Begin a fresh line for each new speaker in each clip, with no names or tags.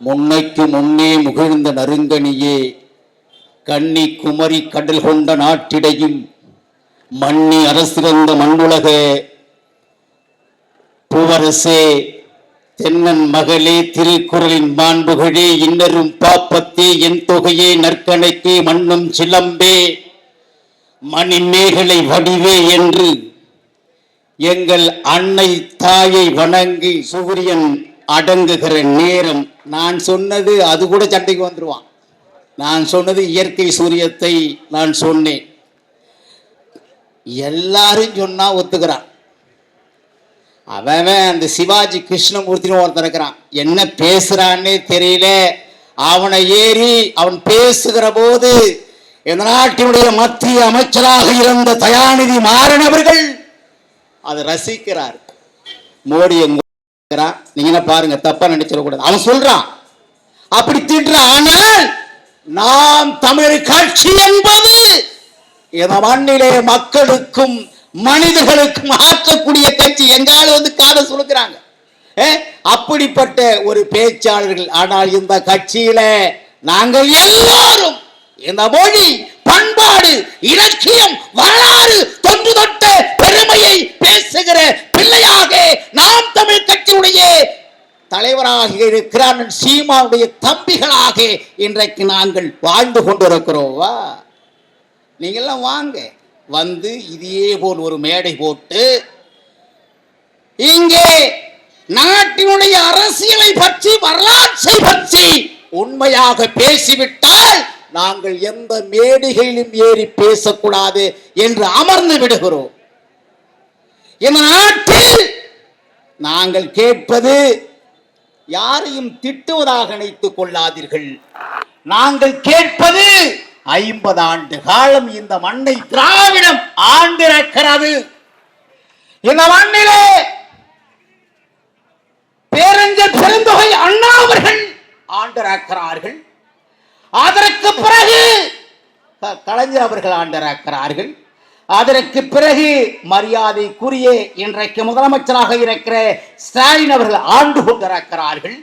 முன்னைக்கு முன்னே முகிழ்ந்த நறுங்கனியே கன்னி குமரி கடல் கொண்ட நாட்டிடையும் மண்ணி அரசிறந்த மண்ணுலக பூவரசே தென்னன் மகளே திருக்குறளின் மாண்புகளே இன்னரும் பாப்பத்தே என் தொகையே நற்கணைக்கே மண்ணும் சிலம்பே மணிமேகலை வடிவே என்று எங்கள் அன்னை தாயை வணங்கி சூரியன் அடங்குகிற நேரம். நான் சொன்னது அது கூட சண்டைக்கு வந்துருவான். நான் சொன்னது இயற்கை சூரியத்தை நான் சொன்னேன். எல்லாரும் சொன்னா ஒத்துக்கிறான். அவன் அந்த சிவாஜி கிருஷ்ணமூர்த்தின்னு ஒருத்தன் இருக்கிறான். என்ன பேசுறான்னே தெரியல. அவனை ஏறி அவன் பேசுகிற போது இந்த நாட்டினுடைய மத்திய அமைச்சராக இருந்த தயாநிதி மாறன் அவர்கள் அதை ரசிக்கிறார். மோடி நீங்க என்ன பாருங்க தப்பா நினைச்சிடக்கூடாது அவன் சொல்றான் அப்படி திட்டுறான் ஆனால் நாம் தமிழர் கட்சி என்பது மண்ணிலே மக்களுக்கும் மனிதர்களுக்கும் ஆற்றக்கூடிய கட்சி எங்காலும் வந்து காதை சுழுக்கிறாங்க அப்படிப்பட்ட ஒரு பேச்சாளர்கள் ஆனால் இந்த கட்சியில நாங்கள் எல்லாரும் இந்த மொழி பண்பாடு இலக்கியம் வரலாறு தொட்ட பெருமையை பேசுகிற பிள்ளையாக நாம் தமிழ் கட்சியுடைய தலைவராக இருக்கிறார் சீமாவுடைய தம்பிகளாக இன்றைக்கு நாங்கள் வாழ்ந்து கொண்டிருக்கிறோவா வா. நீங்கெல்லாம் வாங்க. வந்து இதே போல் ஒரு மேடை போட்டு இங்கே நாட்டினுடைய அரசியலை பற்றி வரலாற்றை பற்றி உண்மையாக பேசிவிட்டால் நாங்கள் எந்த மேடைகளிலும் ஏறி பேசக்கூடாது என்று அமர்ந்து விடுகிறோம். இந்த நாட்டில் நாங்கள் கேட்பது யாரையும் திட்டுவதாக நினைத்துக் கொள்ளாதீர்கள். நாங்கள் கேட்பது ஐம்பது ஆண்டு காலம் இந்த மண்ணை திராவிடம் ஆண்டிருக்கிறது. இந்த மண்ணிலே பேரஞ்சர் பெருந்தொகை அண்ணா அவர்கள் ஆண்டிருக்கிறார்கள். அதற்கு பிறகு கலைஞர் அவர்கள் ஆண்டிருக்கிறார்கள். அதற்கு பிறகு மரியாதைக்குரிய இன்றைக்கு முதலமைச்சராக இருக்கிற ஸ்டாலின் அவர்கள் ஆண்டு கொண்டிருக்கிறார்கள்.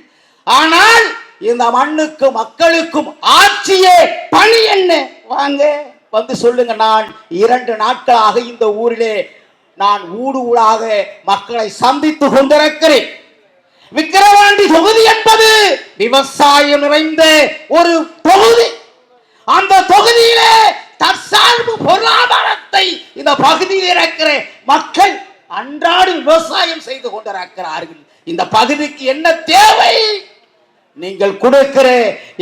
ஆனால் இந்த மண்ணுக்கும் மக்களுக்கும் ஆட்சியே பணி என்ன? வாங்க வந்து சொல்லுங்க. நான் இரண்டு நாட்களாக இந்த ஊரிலே நான் ஊடு ஊடாக மக்களை சந்தித்து கொண்டிருக்கிறேன். விக்கிரவாண்டி தொகுதி என்பது விவசாயம் நிறைந்த ஒரு தொகுதி. அந்த தொகுதியிலே தற்சார்பு பொருளாதாரத்தை இந்த பகுதியில் இருக்கிற மக்கள் அன்றாடம் விவசாயம் செய்து கொண்டிருக்கிறார்கள். இந்த பகுதிக்கு என்ன தேவை? நீங்கள் கொடுக்கிற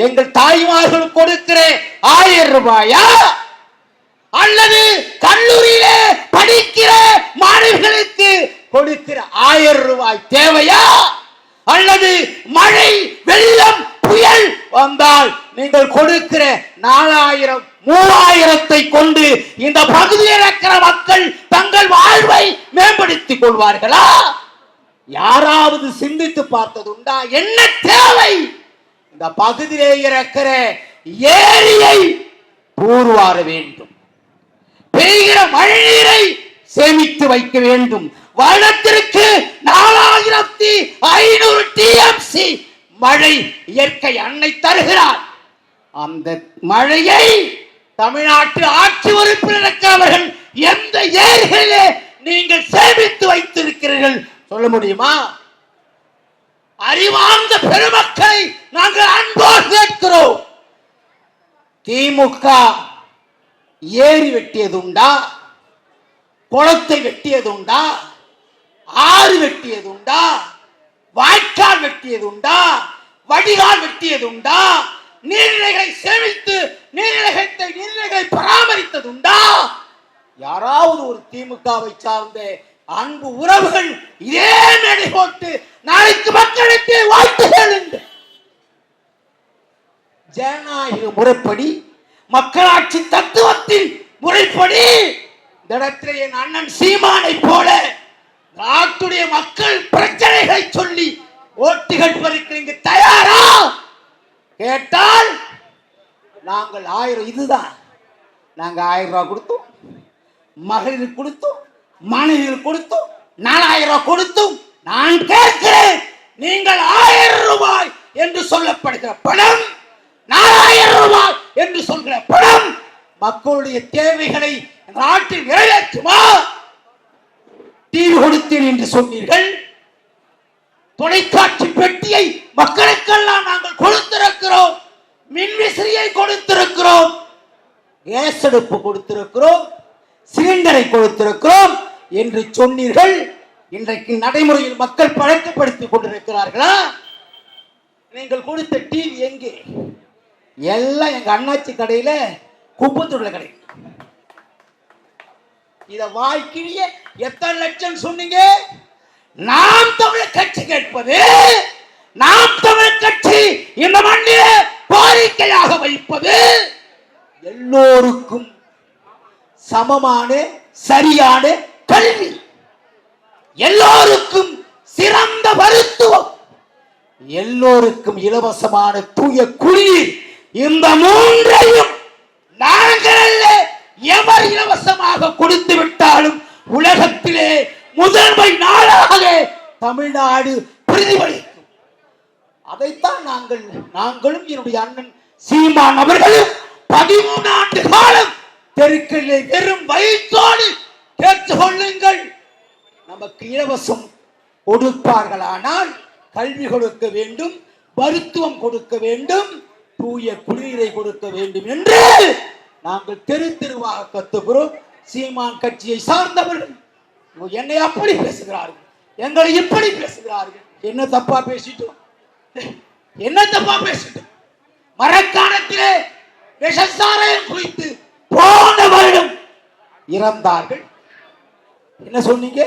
எங்கள் தாய்மார்கள் கொடுக்கிற ஆயிரம் ரூபாயா? அல்லது கல்லூரியிலே படிக்கிற மாணவர்களுக்கு கொடுக்கிற ஆயிரம் ரூபாய் தேவையா? அல்லது மழை வெள்ளம் புயல் வந்தால் நீங்கள் கொடுக்கிற நாலாயிரம் மூவாயிரத்தை கொண்டு இந்த பகுதியில் இருக்கிற மக்கள் தங்கள் வாழ்வை மேம்படுத்திக் கொள்வார்களா? யாராவது சிந்தித்து பார்த்ததுண்டா? என்ன தேவை? இந்த பகுதியிலே இருக்கிற ஏரியை தூர்வார வேண்டும். பெய்கிற மழைநீரை சேமித்து வைக்க வேண்டும். வருடத்திற்கு நாலாயிரத்தி ஐநூறு டிஎம்சி மழை இயற்கை அன்னை தருகிறார். அந்த மழையை தமிழ்நாட்டு ஆட்சி உறுப்பினர் இருக்கிறவர்கள் எந்த ஏரிகளிலே நீங்கள் சேமித்து வைத்திருக்கிறீர்கள் சொல்ல முடியுமா? அறிவார்ந்த பெருமக்களை நாங்கள் அன்போடு கேட்கிறோம். திமுக ஏரி வெட்டியது உண்டா? குளத்தை வெட்டியது உண்டா? ஆறு வெட்டியது உண்டா வாய்க்கால் வெட்டியது உண்டா வடிகால் வெட்டியது உண்டா நீர்நிலைகளை சேமித்து நீர்நிலைகளை நீர்நிலைகளை பராமரித்தது உண்டா யாராவது ஒரு திமுகவை சார்ந்த அன்பு உறவுகள் இதே மேடை போட்டு நாளைக்கு மக்களுக்கு வாய்ப்பு கேளுங்கள் ஜனநாயக முறைப்படி மக்களாட்சி தத்துவத்தின் முறைப்படி இந்த என் அண்ணன் சீமானை போல நாட்டுடைய மக்கள் பிரச்சனைகளை சொல்லி ஓட்டு கேட்பதற்கு நீங்க தயாரா? கேட்டால் நாங்கள் ஆயிரம் இதுதான். நாங்கள் ஆயிரம் ரூபா கொடுத்தோம். மகளிர் கொடுத்தோம். மாணவிகளுக்கு கொடுத்தோம். நாலாயிரம் ரூபாய் கொடுத்தும். நான் கேட்கிறேன் நீங்கள் ஆயிரம் ரூபாய்
என்று சொல்லப்படுகிற பணம் நாலாயிரம் ரூபாய் என்று சொல்கிற பணம் மக்களுடைய தேவைகளை நாட்டில் நிறைவேற்றுமா? டிவி கொடுத்தேன் என்று சொன்னீர்கள். தொலைக்காட்சி பெட்டியை மக்களுக்கெல்லாம் நாங்கள் கொடுத்திருக்கிறோம். மின்விசிறியை கொடுத்திருக்கிறோம். கேஸ் அடுப்பு கொடுத்திருக்கிறோம். சிலிண்டரை கொடுத்திருக்கிறோம் என்று சொன்னீர்கள். இன்றைக்கு நடைமுறையில் மக்கள் பழக்கப்படுத்திக் கொண்டிருக்கிறார்களா? நீங்கள் கொடுத்த டிவி எங்கே? எல்லாம் எங்க அண்ணாச்சி கடையில குப்பத்தூர்ல கடை இத வாய்க்கிழிய எத்தனை லட்சம் சொன்னீங்க? நாம் தமிழர் கட்சி கேட்பது நாம் தமிழர் கட்சி இந்த மண்ணில கோரிக்கையாக வைப்பது எல்லோருக்கும் சமமான சரியான கல்வி. எல்லோருக்கும் சிறந்த மருத்துவம். எல்லோருக்கும் இலவசமான தூய குடிநீர். இந்த மூன்றையும் நாங்கள் எவர் இலவசமாக கொடுத்து விட்டாலும் உலகத்திலே முதன்மை நாடாக தமிழ்நாடு பிரதிபலிக்கும். அதைத்தான் நாங்கள் நாங்களும் என்னுடைய அண்ணன் சீமான் அவர்களும் பதிமூணு ஆண்டு காலம் தெருக்களிலே வெறும் வயிற்றோடு கேட்டுக் கொள்ளுங்கள் நமக்கு இலவசம் கொடுப்பார்களானால் கல்வி கொடுக்க வேண்டும் மருத்துவம் கொடுக்க வேண்டும் தூய குடிநீரை கொடுக்க வேண்டும் என்று நாங்கள் தெரு தெருவாக கத்துகிறோம். சீமான் கட்சியை சார்ந்தவர்கள். என்னை அப்படி பேசுகிறார்கள். எங்களை இப்படி பேசுகிறார்கள். என்ன தப்பா பேசிட்டோம்? என்ன தப்பா பேசிட்டோம்? மரக்காலத்திலே விஷசாரையும் குறித்து போன வருடம் இறந்தார்கள். என்ன சொன்னீங்க?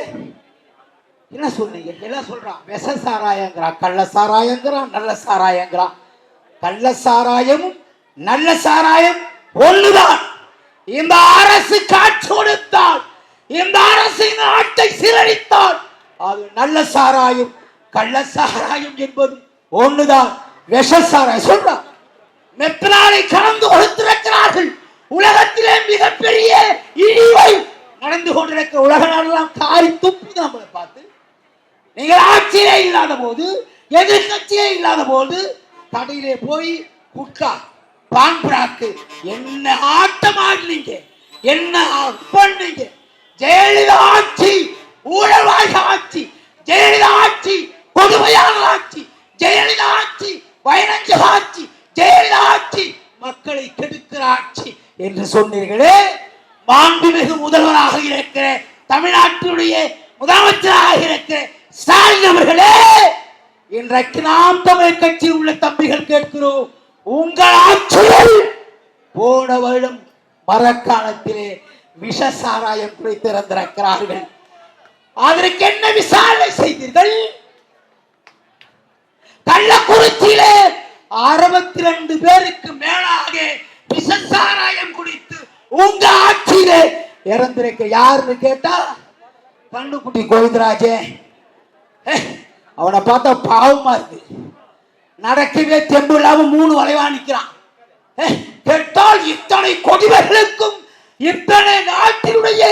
என்ன சொன்னீங்க? என்ன சொல்றான்? விஷ சாராயங்கிறான் கள்ள சாராயங்கிறான் நல்ல சாராயங்கிறான். கள்ள சாராயமும் நல்ல சாராயம் ஒண்ணுதான். இந்த அரசு காட்சி கொடுத்தால் இந்த அரசு இந்த நாட்டை சீரழித்தால் அது நல்ல சாராயம் கள்ள சாராயம் என்பது ஒண்ணுதான். விஷ சாராயம் சொல்றான் மெத்தனாலை கலந்து கொடுத்திருக்கிறார்கள். உலகத்திலே மிகப்பெரிய இழிவை நடந்து கொண்டிருக்கிற உலக நாடெல்லாம் காரி துப்பு நம்மளை பார்த்து. நீங்கள் ஆட்சியே இல்லாத போது எதிர்கட்சியே இல்லாத போது கடையிலே போய் குட்கா பாம்பிராக்கு என்ன ஆட்டம் ஆடினீங்க என்ன பண்ணீங்க ஜெயலலிதா ஆட்சி ஊழல்வாய் ஆட்சி ஜெயலலிதா ஆட்சி கொடுமையான ஆட்சி ஜெயலலிதா ஆட்சி வைரஞ்ச ஆட்சி ஜெயலலிதா ஆட்சி மக்களை கெடுக்கிற ஆட்சி என்று சொன்னீர்களே. மாண்புமிகு முதல்வராக இருக்கிற தமிழ்நாட்டினுடைய முதலமைச்சராக இருக்கிற ஸ்டாலின் அவர்களே இன்றைக்கு நாம் தமிழ் கட்சியில் உள்ள தம்பிகள் கேட்கிறோம். உங்கள் ஆட்சியில் போன வருடம் மரக்காலத்திலே விஷ சாராயம் குடித்திருந்திருக்கிறார்கள். அதற்கு என்ன விசாரணை செய்தீர்கள்? கள்ளக்குறிச்சியிலே அறுபத்தி ரெண்டு பேருக்கு மேலாக விஷ சாராயம் குடித்து உங்க ஆட்சியிலே இறந்திருக்க யாருன்னு கேட்டா கண்ணுக்குட்டி கோவிந்தராஜே. அவனை பார்த்தா பாவமா இருக்கு. நடக்கவே தெம்பு இல்லாம மூணு வளைவா நிற்கிறான் கேட்டால் இத்தனை கொடிவர்களுக்கும் இத்தனை நாட்டினுடைய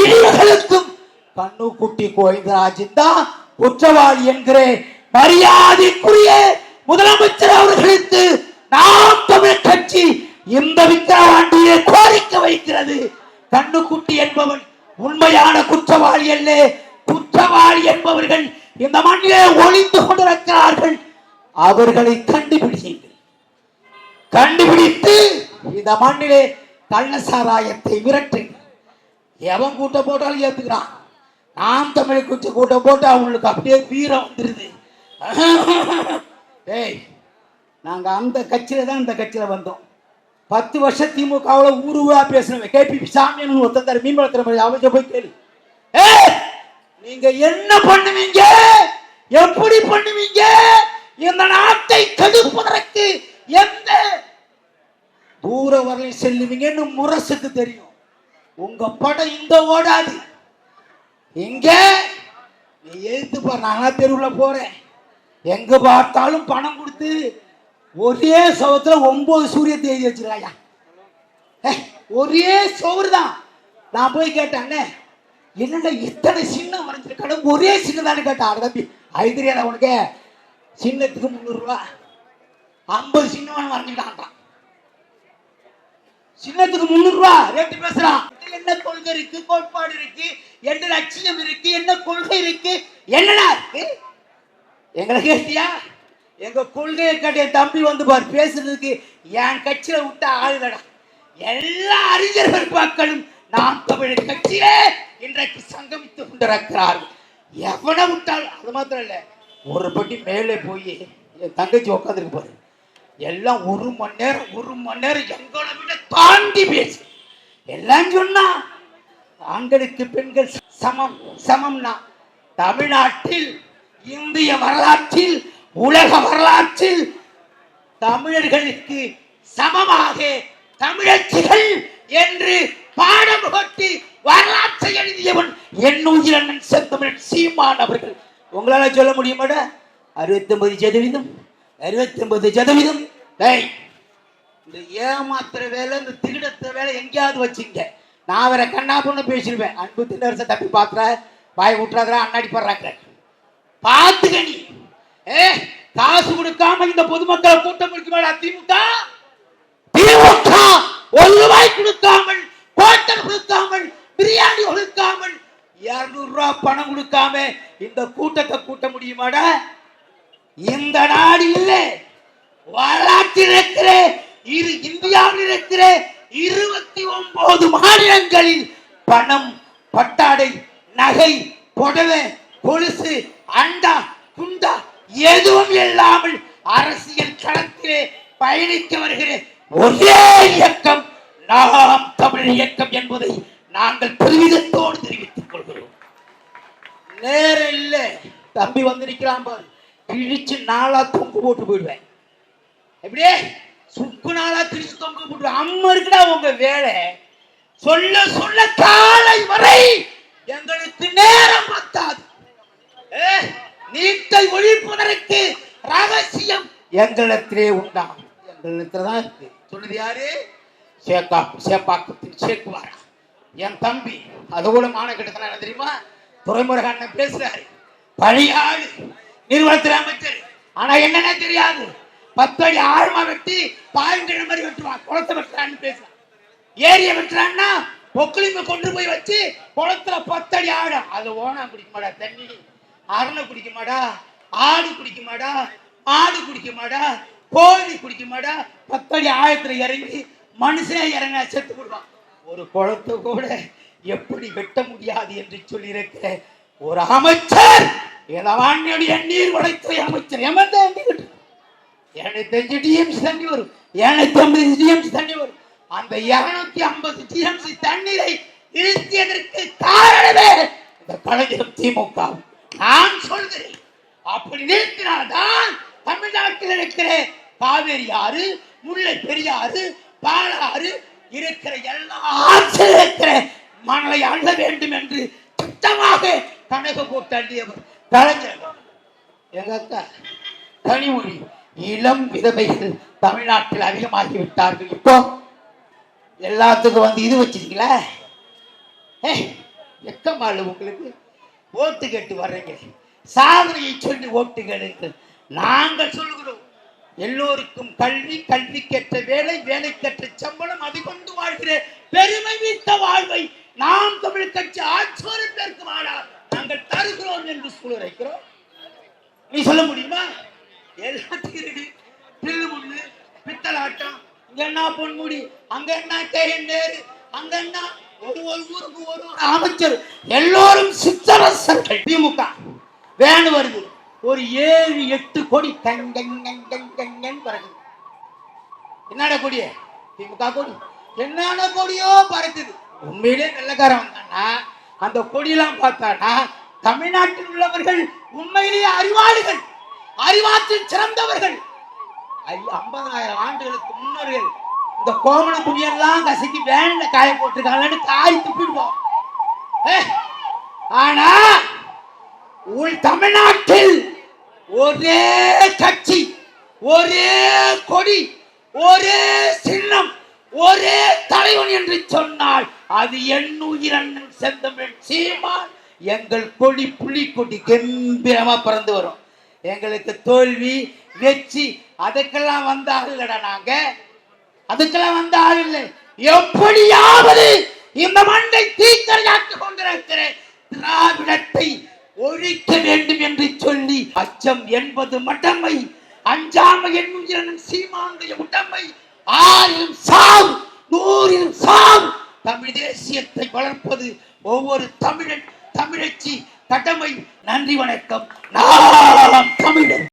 இழிவுகளுக்கும் கண்ணுக்குட்டி கோவிந்தராஜன் தான் குற்றவாளி என்கிற. மரியாதைக்குரிய முதலமைச்சர் அவர்களுக்கு நாம் தமிழ் கட்சி இந்த விக்கிரவாண்டியை கோரிக்கை வைக்கிறது. கண்ணுக்குட்டி என்பவன் உண்மையான குற்றவாளி அல்ல. குற்றவாளி என்பவர்கள் இந்த மண்ணிலே ஒளிந்து கொண்டிருக்கிறார்கள். அவர்களை கண்டுபிடியுங்கள் கண்டுபிடித்து இந்த மண்ணிலே கள்ள சாராயத்தை விரட்டுங்கள் எவன் கூட்டம் போட்டாலும் ஏத்துக்கிறான். நாம் தமிழ் குச்சி கூட்டம் போட்டு அவங்களுக்கு அப்படியே வீரம் வந்துருது. டேய் நாங்க அந்த கட்சியில தான் இந்த கட்சியில வந்தோம். பத்து வருஷம் திமுகவில் ஊர் ஊரா பேசினவன். கேபி சாமியன் ஒருத்தந்தார் மீன் வளர்க்குற மாதிரி அவங்க போய் கேளு. நீங்க என்ன பண்ணுவீங்க? எப்படி பண்ணுவீங்க? இந்த நாட்டை கெடுப்பதற்கு எந்த தூர வரலை செல்லுவீங்கன்னு முரசுக்கு தெரியும். உங்க படம் இந்த ஓடாது. இங்க நீ எழுத்து பாரு நானா தெருவில் போறேன். எங்க பார்த்தாலும் பணம் கொடுத்து ஒரே சவத்துல ஒன்பது சூரியத்தை எழுதி வச்சிருக்காயா? ஒரே சோறு தான். நான் போய் கேட்டேன் என்னடா இத்தனை சின்னம் வரைஞ்சிருக்கான? ஒரே சின்னதான்னு கேட்டான் அட தம்பி ஐதரியாடா உனக்கு. சின்னத்துக்கு முந்நூறுரூவா ஐம்பது சின்னவன் வரைஞ்சிட்டான் சின்னத்துக்கு முந்நூறு ரூபா ரேட்டு பேசுறான். என்ன கொள்கை இருக்கு? கோட்பாடு இருக்கு. என்ன லட்சியம் இருக்கு? என்ன கொள்கை இருக்கு? என்னடா இருக்கு? எங்களை கேட்டியா? எங்க கொள்கையை கட்டிய தம்பி வந்து பார் பேசுறதுக்கு என் கட்சியில விட்ட ஆளுதடா எல்லா அறிஞர்கள் மக்களும் நாம் தமிழ் கட்சியிலே இன்றைக்கு சங்கமித்து கொண்டிருக்கிறார்கள். எவனை விட்டாலும் அது மாத்திரம் இல்ல. ஒரு பட்டி மேலே போய் என் தங்கச்சி உட்காந்துருக்கு பாரு. எல்லாம் ஒரு மணி நேரம் ஒரு மணி நேரம் எங்களை விட தாண்டி பேசு. எல்லாம் சொன்னா ஆண்களுக்கு பெண்கள் சமம் சமம்னா தமிழ்நாட்டில் இந்திய வரலாற்றில் உலக வரலாற்றில் தமிழர்களுக்கு சமமாக தமிழச்சிகள் என்று பாடம் புகட்டி வரலாற்றை எழுதியவன் என் உயிரண்ணன் செந்தமிழன் சீமான் அவர்கள். உங்களால சொல்ல முடியுமாட? அறுபத்தொம்பது சதவீதம் அறுபத்தி சதவீதம். டேய் இந்த ஏமாத்துற வேலை இந்த திருடத்துற வேலை எங்கேயாவது வச்சுங்க. நான் வேற கண்ணா பொண்ணு பேசிடுவேன். அன்பு திண்டரச தப்பி பாத்துற வாய் விட்டுறாதரா அண்ணாடி படுறாங்க. பார்த்துக்க நீ. ஏ காசு கொடுக்காம இந்த பொதுமக்களை கூட்டம் முடிக்க வேண்டாம் திமுக? திமுக! ஒரு ரூபாய் கொடுக்காமல் கோட்டர் கொடுக்காமல் பிரியாணி கொடுக்காமல் இருநூறுவா பணம் கொடுக்காம இந்த கூட்டத்தை கூட்ட முடியுமாடா? இந்த நாடு இல்லை. வரலாற்றில் இருக்கிற இரு இந்தியாவில் இருக்கிற இருபத்தி ஒன்பது மாநிலங்களில் பணம் பட்டாடை நகை புடவை கொலுசு அண்டா குண்டா எதுவும் இல்லாமல் அரசியல் களத்திலே பயணித்து வருகிற ஒரே இயக்கம் நாம் தமிழ் இயக்கம் என்பதை நாங்கள் பெருமிதத்தோடு தெரிவித்தோம் நேரம் இல்ல. தம்பி வந்து நிக்கிறான் பாரு. கிழிச்சு நாளா தொங்கு போட்டு போயிடுவேன். எப்படியே சுக்கு நாளா கிழிச்சு தொங்கு போட்டு அம்மா இருக்குடா உங்க வேலை. சொல்ல சொல்ல காலை வரை எங்களுக்கு நேரம் பத்தாது. ஏ, நீட்டை ஒழிப்பதற்கு ரகசியம் எங்களிடத்திலே உண்டாம் எங்களிடத்துல தான் இருக்கு. சொல்லுது யாரு? சேக்கா சேப்பாக்கத்தின் சேக்குவாரா என் தம்பி அதோட மான மானக்கிட்டத்தன தெரியுமா? துறைமுருகன் பேசுறாரு பேசுறாரு? பழியாளு நிர்வாகத்துறை அமைச்சர். ஆனா என்னன்னே தெரியாது. பத்து அடி ஆழமா வெட்டி பாயங்கிற மாதிரி வெட்டுவான். குளத்தை வெட்டுறான்னு பேசுறான். ஏரிய வெட்டுறான்னா பொக்களிங்க கொண்டு போய் வச்சு குளத்துல பத்தடி ஆழம் அது ஓனா குடிக்க மாடா தண்ணி. அருணை குடிக்க மாடா ஆடு குடிக்க மாடா ஆடு குடிக்க மாடா கோழி குடிக்க மாடா பத்தடி ஆழத்துல இறங்கி மனுஷன் இறங்க செத்து கொடுவான் ஒரு குளத்தை கூட எப்படி வெட்ட முடியாது என்று சொல்லியிருக்கிற ஒரு அமைச்சர் இளவாண்டியுடைய நீர் வளைத்துறை அமைச்சர். எமர்ந்த எனக்கு தெரிஞ்சு டிஎம்சி தண்ணி வரும். எனக்கு ஐம்பது டிஎம்சி தண்ணி வரும். அந்த இருநூத்தி ஐம்பது டிஎம்சி தண்ணீரை நிறுத்தியதற்கு காரணமே இந்த கலைஞர் திமுக நான் சொல்கிறேன். அப்படி நிறுத்தினால்தான் தமிழ்நாட்டில் இருக்கிற காவேரி ஆறு முல்லை பெரியாறு பாலாறு இருக்கிற எல்லா ஆற்றில் இருக்கிற மணலை அள்ள வேண்டும் என்று திட்டமாக கணக்கு போட்டாண்டியவர் கலைஞர். எங்க அக்கா கனிமொழி இளம் விதவைகள் தமிழ்நாட்டில் அதிகமாகி விட்டார்கள் இப்போ. எல்லாத்துக்கும் வந்து இது வச்சிருக்கீங்களா? எக்கமாள் உங்களுக்கு? ஓட்டு கேட்டு வர்றீங்க. சாதனையை சொல்லி ஓட்டு கேளுங்கள். நாங்கள் சொல்கிறோம் எல்லோருக்கும் கல்வி கல்வி கல்விக்கேற்ற வேலை வேலைக்கேற்ற சம்பளம் அது கொண்டு வாழ்கிற பெருமை வீட்ட வாழ்வை நாம் தமிழ் கட்சி ஆட்சோறு பேருக்கு நாங்கள் தருகிறோம் என்று சூழ்நிலைக்கிறோம் நீ சொல்ல முடியுமா? எல்லாத்தையும் இருக்கு தில்லு முள்ளு பித்தலாட்டம் இங்க என்ன பொன்முடி? அங்க என்ன கேஎன் நேரு? அங்க என்ன ஒரு ஒரு ஊருக்கு ஒரு ஒரு அமைச்சர்? எல்லோரும் சித்தரசர்கள். திமுக வேணு வருது ஒரு ஏழு எட்டு கோடி கங்கங்கங்கங்கங்கன்னு பறக்குது. என்னடா கொடிய? திமுக கொடி. என்னென்ன கொடியோ பறக்குது. உண்மையிலே வெள்ளக்காரன் வந்தானா அந்த கொடியெல்லாம் பார்த்தானா? தமிழ்நாட்டில் உள்ளவர்கள் உண்மையிலேயே அறிவாளிகள் அறிவாற்றில் சிறந்தவர்கள். ஐ- ஐம்பதாயிரம் ஆண்டுகளுக்கு முன்னோர்கள் இந்த கோமண துணியெல்லாம் கசக்கி வேன்ல காய போட்டிருக்காங்கன்னு காய் துப்பிடுவோம். ஆனா உள் தமிழ்நாட்டில் ஒரே கட்சி ஒரே கொடி ஒரே சின்னம் ஒரே தலைவன் என்று சொன்னால் அது என் உயிரண்ணன் செந்தமிழ் சீமான். எங்கள் கொடி புலி கொடி கம்பீரமா பறந்து வரும். எங்களுக்கு தோல்வி வெற்றி அதுக்கெல்லாம் வந்த ஆள் நாங்க. அதுக்கெல்லாம் வந்த ஆள் இல்லை. எப்படியாவது இந்த மண்டை தீக்கரையாக்கி கொண்டிருக்கிற திராவிடத்தை ஒழிக்க வேண்டும் என்று சொல்லி அச்சம் என்பது மட்டமை அஞ்சாமை என்னும் இரண்டும் சீமானுடைய உடமை ஆயிரம் சாவு நூறில் சாவு தமிழ் தேசியத்தை வளர்ப்பது ஒவ்வொரு தமிழன் தமிழச்சி கடமை நன்றி வணக்கம். நாம் தமிழர்